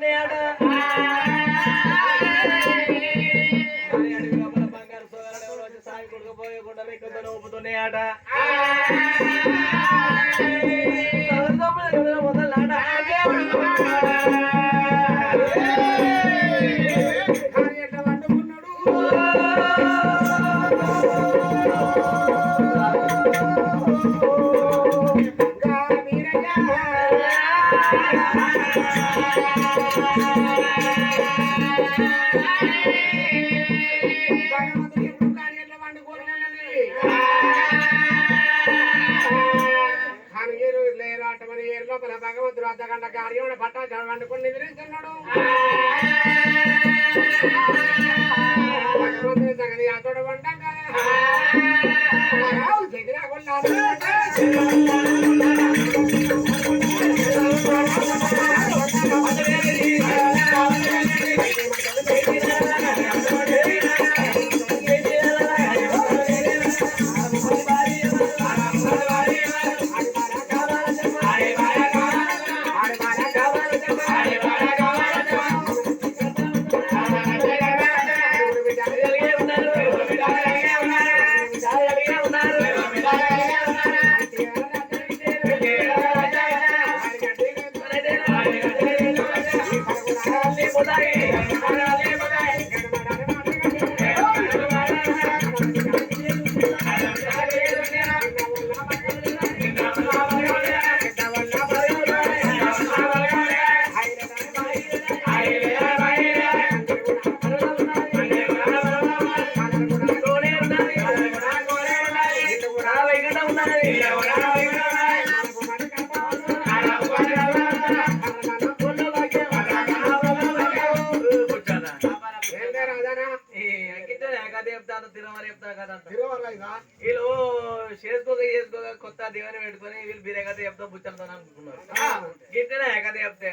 ఒప్పుతున్నాయట మరి బంగారు సోదరుడు వచ్చి సాగి కొడుకుపోయకుండా లెక్కతో ఒప్పుతున్నాయట లేరాటమని ఏరు లోపల భగవంతుడు అర్ధగంట కార్యం పట్ట వండుకుని నిద్రిస్తున్నాడు భగవంతుడి సంగతి అతడు వండగా చెదిరాకుండా గిట్టనే చెప్తే.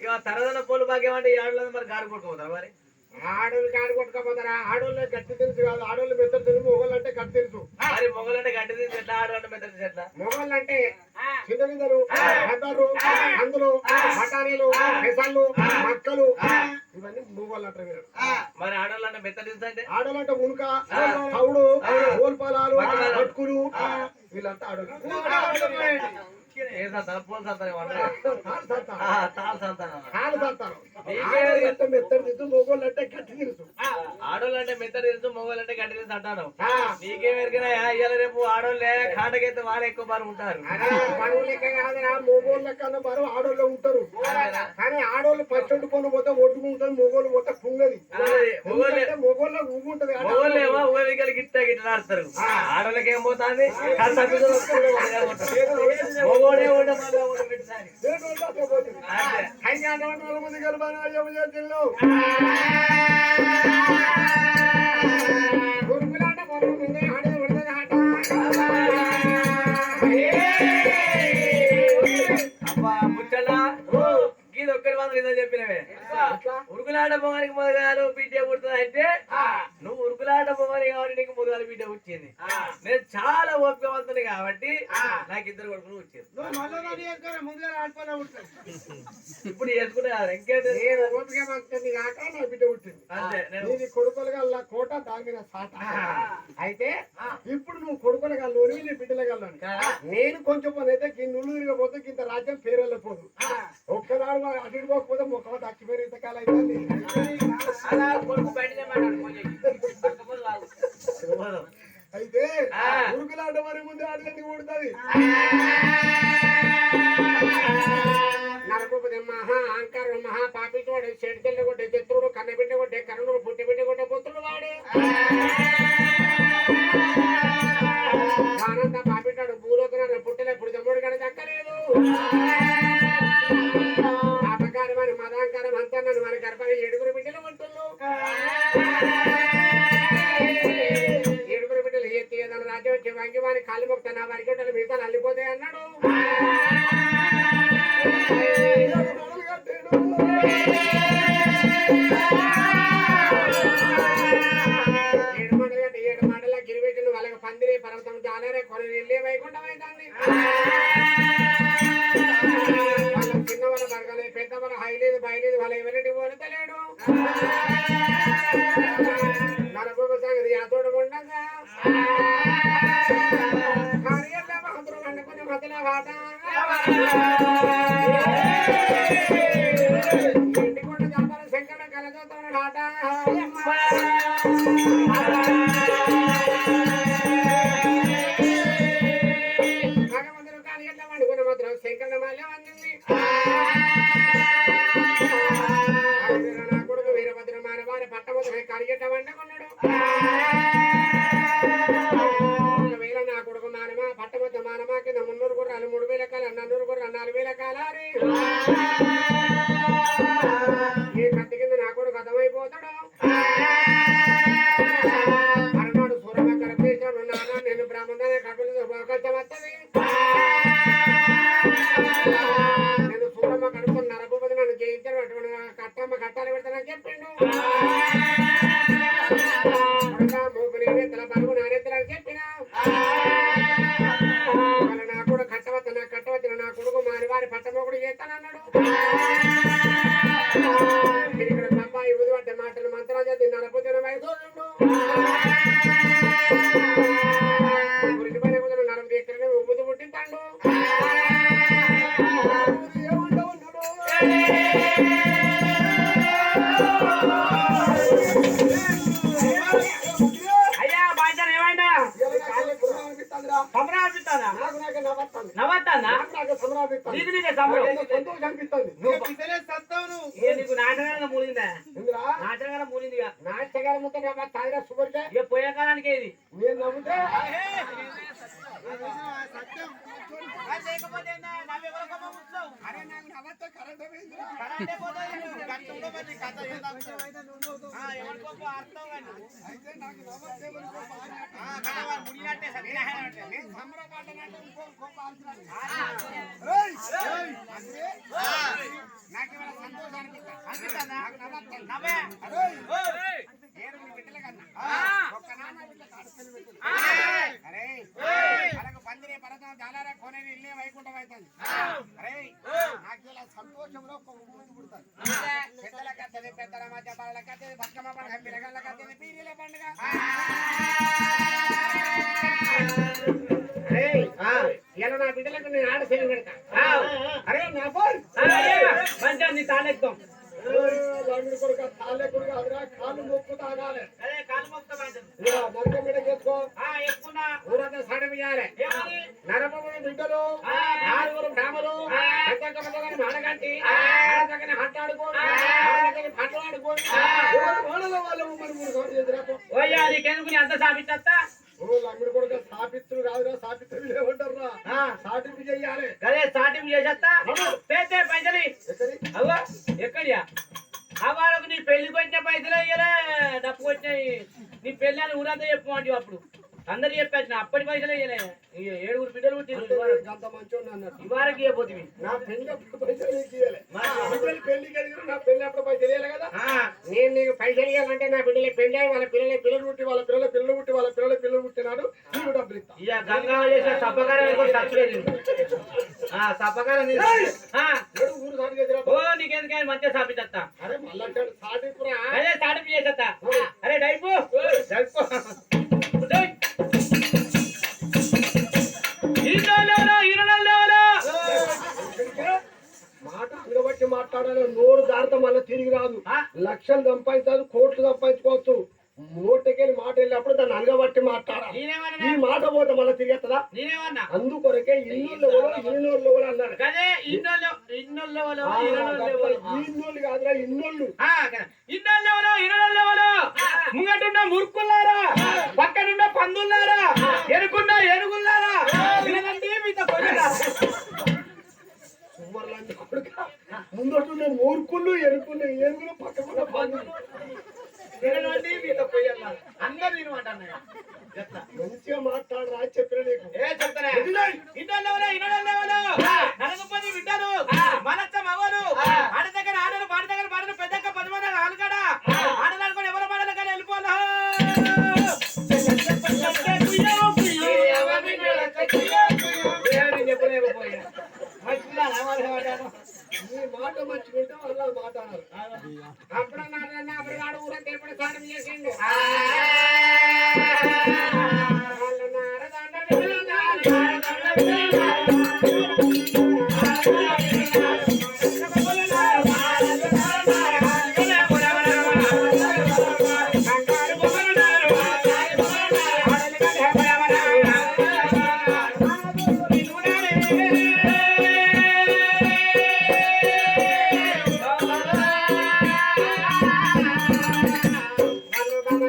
ఇక తరదన పోలు భాగ్యం అంటే ఏడలేదు మరి గాడి కొట్టుకోతారు మరి? ఆడోళ్ళు కాడు కొట్టుకపోతారా? ఆడోళ్ళు గట్టి తెలుసు కాదు. ఆడోళ్ళు మెత్తలు తెలుసు మొగోళ్ళు అంటే గట్టి తెలుసు. మరి మొగలంటే గడ్డి తీసి ఎట్లా? ఆడు అంటే మెత్తడి ఎట్లా? మొగోళ్ళు అంటే చింతగింజలు గడ్డలు అందులు బఠానీలు పెసళ్ళు మక్కలు ఇవన్నీ మొగోళ్ళు అంటారు వీరు మరి ఆడవాళ్ళు అంటే మెత్తడి తీసి అంటే? ఆడోళ్ళు అంటే ఉనుక తవుడు ఓల్పాలాలు పట్టుకులు వీళ్ళంతా ఆడోళ్ళు. సంతానం పోలు సంతానం అంటారు తాళ్ళు సంతానం. ఆ, తాళ సంతానం. తాళ్ళు సంతానం. ఆడోళ్ళు అంటే తెలుసు. మొగోళ్ళు అంటే గట్టి తెలుసు. ఆడవాళ్ళు అంటే మెత్తడి తెలుసు మొగోళ్ళు అంటే తెలుసు అంటాను. నీకేం ఎరిగినా ఇవాళ రేపు ఆడవాళ్ళే కాటకైతే వాళ్ళే ఎక్కువ ఉంటారు. బరువు లెక్క కాదురా మొగోళ్ళ బరువు ఆడోళ్ళు ఉంటారు. కానీ ఆడోళ్ళు పచ్చడి పనులు పోతే ఒడ్డుకుంటుంది మొగోళ్ళు పోతే పుంగది. మొగోళ్ళే ఊగుంటది ఊరికలు గిట్ట గిట్ట ఆడతారు. ఆడవాళ్ళకి ఏం పోతుంది? మళ్ళీ పెట్టాలి ముందు చేతుల్లో. ఉరుకులాట పొగానికి మొదగాలు బిడ్డ పుడుతుంది అంటే నువ్వు ఉరుకులాట పొగాని కాబట్టి నీకు మొదగాలు బిడ్డ వచ్చింది నేను చాలా ఓపికవంతుని కాబట్టి నాకు ఇద్దరు కొడుకులు వచ్చింది. ఇప్పుడు చేసుకునే ఇంకేంటి? కాక నా బిడ్డ పుట్టింది. అంతే నేను కొడుకులు గల్ల కోట దాగిన సాట. అయితే ఇప్పుడు నువ్వు కొడుకుల గల్లోని నీ బిడ్డల గల్లోని. నేను కొంచెం పని అయితే కింద నుళ్ళు తిరగపోతే కింద రాజ్యం పేరు వెళ్ళిపోదు ఒక్కనాడు అటు పోకపోతే మొక్క దక్కిపోయిన ఇంతకాలం అయితే అయితే ఉరుకులాట మరి ముందు ఊడుతుంది మహా అహంకారం మహా పాపితోడు చెడితెల్ల కొట్టే చిత్రుడు కన్నబిడ్డ కొట్టే కరుణుడు పుట్టి బిడ్డ కొట్టే పుత్రుడు వాడు. మానవారి పట్టభద్ర వారి పట్టమొకడు చేస్తానన్నాడు. మీరు ఇక్కడ అబ్బాయి ఉదిపడ్డ మాటలు మంత్రాలు చదివి నరపుతున్న వైద్యుడు నీకు నాటకాలంగా మూలిందా? నాటకాలం మూలింది ఇక. నాట్యగారు ముద్ద తాగిన సువర్గా. ఇక పోయే కాలానికే ఇది నేను అరే నాకు నవ్వతే కరెంట్ పోయింది అయితే నాకు నవ్వతే వరకు నేను సంబరపడ్డానంటే ఇంకో ఇంకో ఆన్సర్ ఏయ్! ఏయ్! నాకు ఇవాళ సంతోషం అనిపిస్తుంది. నాకు నవ్వొస్తుంది. అరేయ్! ఏడుగురు బిడ్డల కన్నా. ఒక్క నాన్న బిడ్డ కాడుకొని పెట్టింది. అరే మనకు పందిరే పరదం జాలారా కొనేది ఇల్లే వైకుంఠం అవుతుంది. అరే నాకు ఇలా సంతోషంలో ఒక ముందు పుడతాను. పెద్దల కత్తది పెద్దల మధ్య బాల కత్తది బతుకమ్మ పండుగ పిల్లగాళ్ళ కత్తది పీరీల పండుగ. అరే ఇలా నా బిడ్డలకు నేను ఆడ సెలవు పెడతా. అరే నా ఫోన్. మంచిగా నీ లంగుడు కొడుక అదిరా కాళ్ళు తాగాలి ఊరంతా బిడ్డలు ఆరుగురు బ్రాహ్మలు వాళ్ళు మరి మూడు సార్లు ఓయ్యా నీకెందుకు అంత సాపిస్తా ఓ లంగుడు కొడుక సాపిత్రులు కాదురా సాపిత్రులు ఏమంటారా సాటింపు చెయ్యాలి. అదే స్టార్టింగ్ చేసేస్తా? పేతే పైసలు అవ్వ ఎక్కడియా? అవ్వాలకు నీ పెళ్ళికి వచ్చిన పైసలు అయ్యలే డబ్బు వచ్చినాయి నీ పెళ్ళి అని ఊరంతా చెప్పమంటే అప్పుడు. అందరు చెప్పేసిన అప్పటి పైసలు ఏడుగురు బిడ్డలు ఇవ్వబోతుంది నా అప్పుడు పైసలు నా పెళ్ళి పెళ్ళికి ఎదిగిన నా పెళ్ళి అప్పుడు పైసలు కదా. నేను నీకు పైసలు ఇవ్వాలంటే నా బిడ్డలే పెళ్ళి వాళ్ళ పిల్లలే పిల్లలు పుట్టి వాళ్ళ పిల్లల పిల్లలు పుట్టి వాళ్ళ పిల్లల పిల్లలు పుట్టినాడు. నీకు డబ్బులు ఇస్తా. ఇక గంగా చేసిన ఊరు సాటి ఎదురా ఓ నీకెందుకని మంచిగా సాపిస్తా అరే మళ్ళీ సాటింపురా అదే స్టార్టింగ్ చేసేస్తా అరే డైపు. డైపు. మాట్లాడాలి నోరు దారితో మళ్ళీ తిరిగి రాదు. లక్షలు సంపాదించాలి కోట్లు సంపాదించుకోవచ్చు. నోటికెళ్ళి మాట వెళ్ళినప్పుడు దాన్ని అనగబట్టి మాట్లాడాలి. ఈ మాట పోతే మళ్ళీ తిరిగేస్తుందా నేనేమన్నా? అందుకొరకే ఇల్లు ఇన్నోళ్ళు కూడా అన్నారు. ఇన్నోళ్ళు ఇన్నోళ్ళు ఇన్నోళ్ళు కాదురా ఇన్నోళ్ళు. ఇన్నోళ్ళు ఎవరు? ముంగటున్న మురుకుల్లారా పక్కనున్న పందుల్లారా ఎనుకున్న ఏనుగుల్లారా ముందటుండే మూర్ఖుళ్ళు ఎరుకుళ్ళు ఏనుగులు పందులు మీతో కొయ్యరా అందరూ చెప్తా. మంచిగా మాట్లాడరా చెప్పిన నీకు. ఏ చెప్తారా ఇన్నోళ్ళు ఎవరు, హీరోలు ఎవరు? నలుగుపది వింటారు మనచ్చ మగలు ఆడ దగ్గర ఆడలు దగ్గర పెద్దక్క పది మంది ఆలుగడ ఆడలు అనుకుని ఎవరు పాడలు కానీ నీ మాట మంచిగుంటే వాళ్ళ మాట అన్నారు అప్పుడు అన్నారు అప్పుడు వాడు ఊరంతా ఎప్పుడు సాధన చేసిండు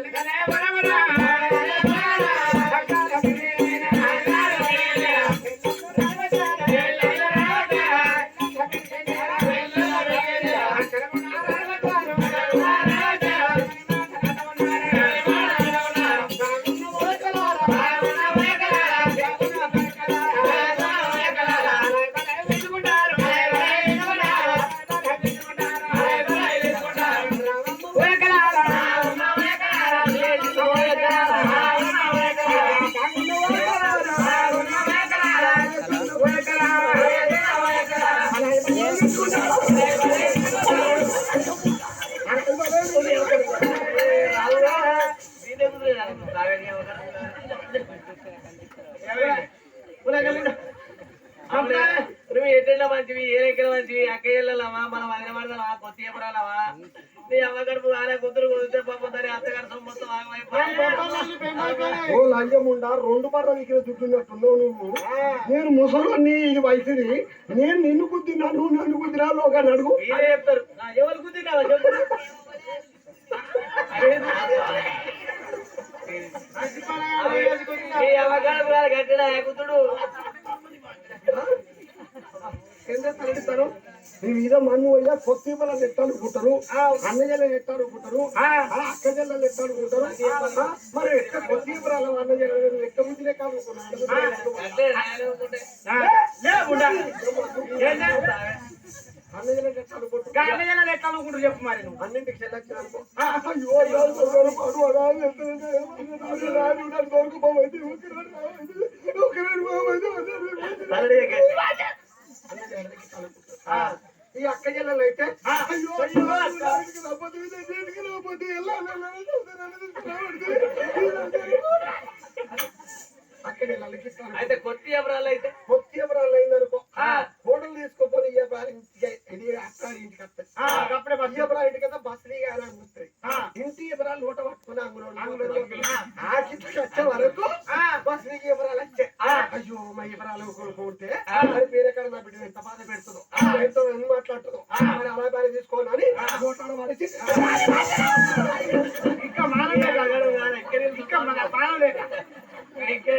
¡Gracias! ఓ లంజముండా రెండు వికిన చుట్టున్నట్టున్నావు నువ్వు. నేను ముసలి ఇది వయసుది నేను నిన్ను కుద్దినా నువ్వు నన్ను కుద్దినా లోగా అడుగు. చెప్తారు. ఎవరు కుతుడు? ఎంత నీ మీద మన్ను వల్ల కొత్త పిల్లలు ఎత్తాడుకుంటారు అన్నయ్యలు ఎత్తాడుకుంటారు అక్క జల్లలు ఎత్తాడుకుంటారు మరి కొత్త పిల్లలు అన్నయ్యలు ఎక్క ముద్దులే అట్లే నాయన ఊరుకుంటే. లే, ఉండా. ఏంటా? అన్నయ్యలు ఎత్తాడుకుంటారు గాడిదలు ఎట్లా అనుకుంటూ చెప్పు మరి నువ్వు అన్నింటికి ఈ అక్క చెల్లెలు అయితే అయ్యో! అక్క ఇస్తాను. అయితే కొత్త ఎవరాలు అయితే? కొత్త ఎవరాలు అయిందనుకో. కోడలు తీసుకోపోతే ఎవరాలు ఇంటికి ఇది అక్క ఇంటికి వస్తాయి ఎవరాలు ఇంటికి వస్తే బస్సులు వస్తాయి. ఇంటి ఎవరాలు నూట పట్టుకుని అంగులో ఆ కిందకి వచ్చే వరకు బస్సులకి ఎవరాలు వచ్చాయి అయ్యో మా ఎవరాలు కొనుక్కుంటే మరి పేరు ఎక్కడ నా బిడ్డ ఎంత బాధ పెడుతుందో. మాట్లాడుతుందో మరి అలా బాగా తీసుకోవాలని నోటాడ పడేసి ఇంకా మానలే కాగడు కాదు. ఇక్కడ ఇంకా మన మానలే ఇంకా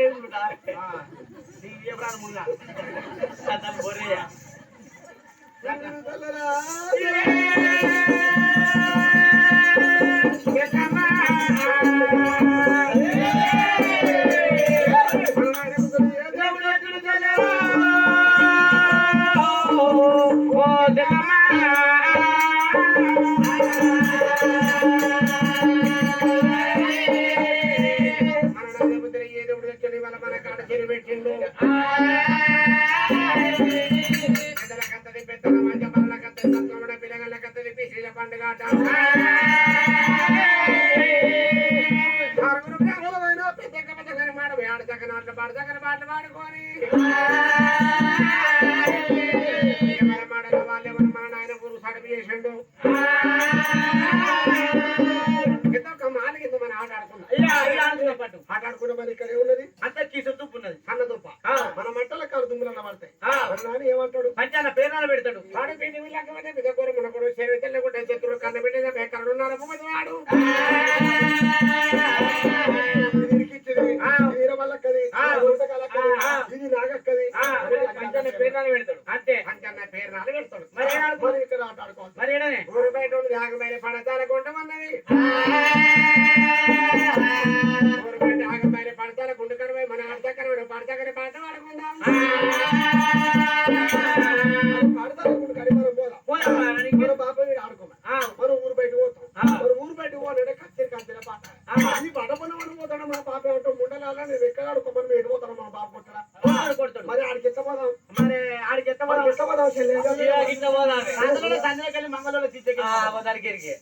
వెళ్ళి మంగళూరు తిట్టకి అవతారికి ఇరికి.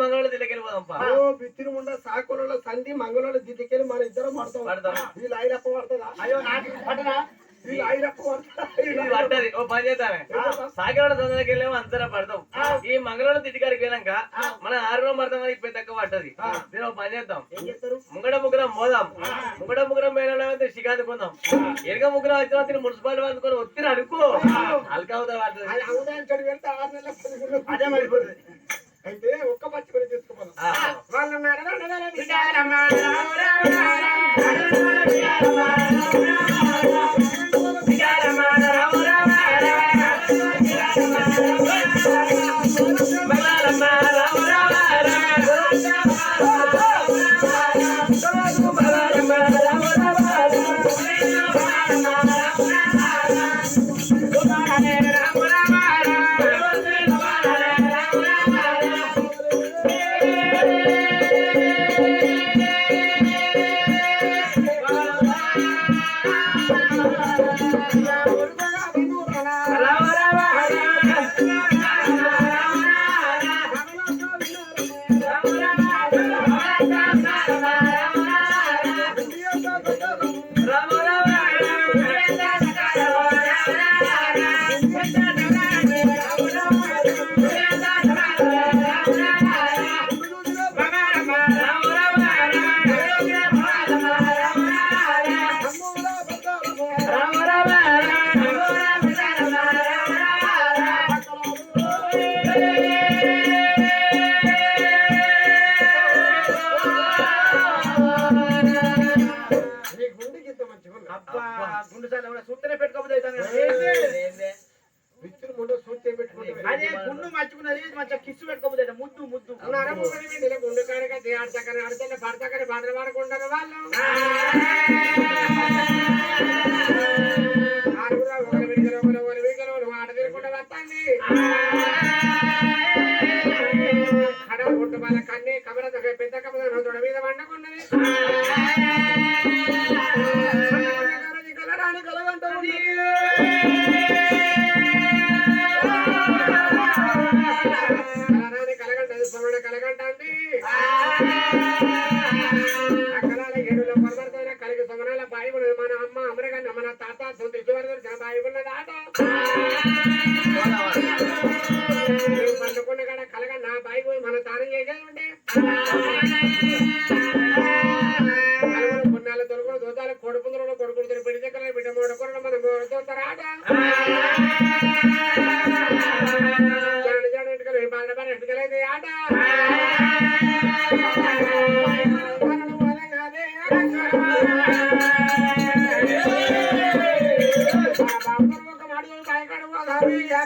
మంగళూరు తిట్టకి పోదాం బిత్తిరి సాకులలో సంధి మంగళలో దిద్దికెళ్ళి మన ఇద్దరం పడతాం పడతాం. వీళ్ళు అయినప్ప పడుతుందా అయ్యో నాకు పట్టనా? వీళ్ళు పట్టది ఓ పని చేద్దామే సాగరంలో సందులోకి వెళ్ళేమో అంతరా పడతాం. ఈ మంగళూరు తిట్టికాడికి వెళ్ళాక మన ఆరులో పడతాం కానీ ఇప్పుడు తక్కువ పట్టది నేను ఒక పని చేద్దాం. ముంగడ ముగ్గురం పోదాం. ముంగడ ముగ్గురం పోయిన షికాదు కొందాం ఎరగ ముగ్గురం వచ్చిన తిని మున్సిపాలిటీ వాళ్ళని ఒత్తిడి అనుకో అల్కా అవుతా పడుతుంది అది మరిపోతుంది అయితే ఒక్క పచ్చి పని తీసుకుపోదాం. అబ్బా గుండు సార్లు ఎవరో సూత్రనే పెట్టుకోబోతుంది అదే కిస్సు పెట్టుకోబోతుంది ముద్దు ముద్దు. గుండు కారకే ఆడతాకనే ఆడితే పడతాకనే బాధలు పడకుండా వాళ్ళు. ఆరుగురు ఒకరు వీకలు ఆడ తిరగకుండా వస్తాండి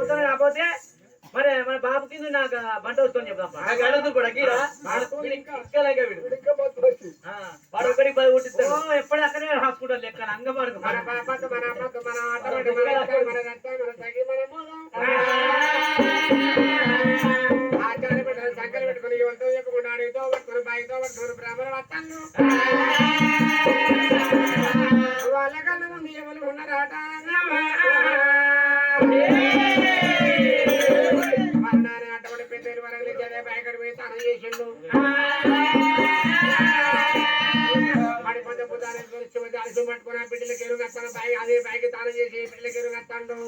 ప్రభుత్వం రాకపోతే మరి మన బాబు కింద నాకు బంట వస్తుంది చెప్తాం కూడా వాడు. ఒకరికి పది పుట్టిస్తాడు ఎప్పుడు అక్కడే హాస్పిటల్ లెక్క అంగమార్గం సంకలు పెట్టుకుని ఇవంతో బ్రాహ్మణ వస్తాను వాళ్ళకన్నా ముందు ఎవరు నిన్ను పట్టుకున్నా బిడ్డలకి ఎరుగత్తాను అదే బ్యాగ్ తాను చేసి బిడ్డలకి ఎరుగత్తాడు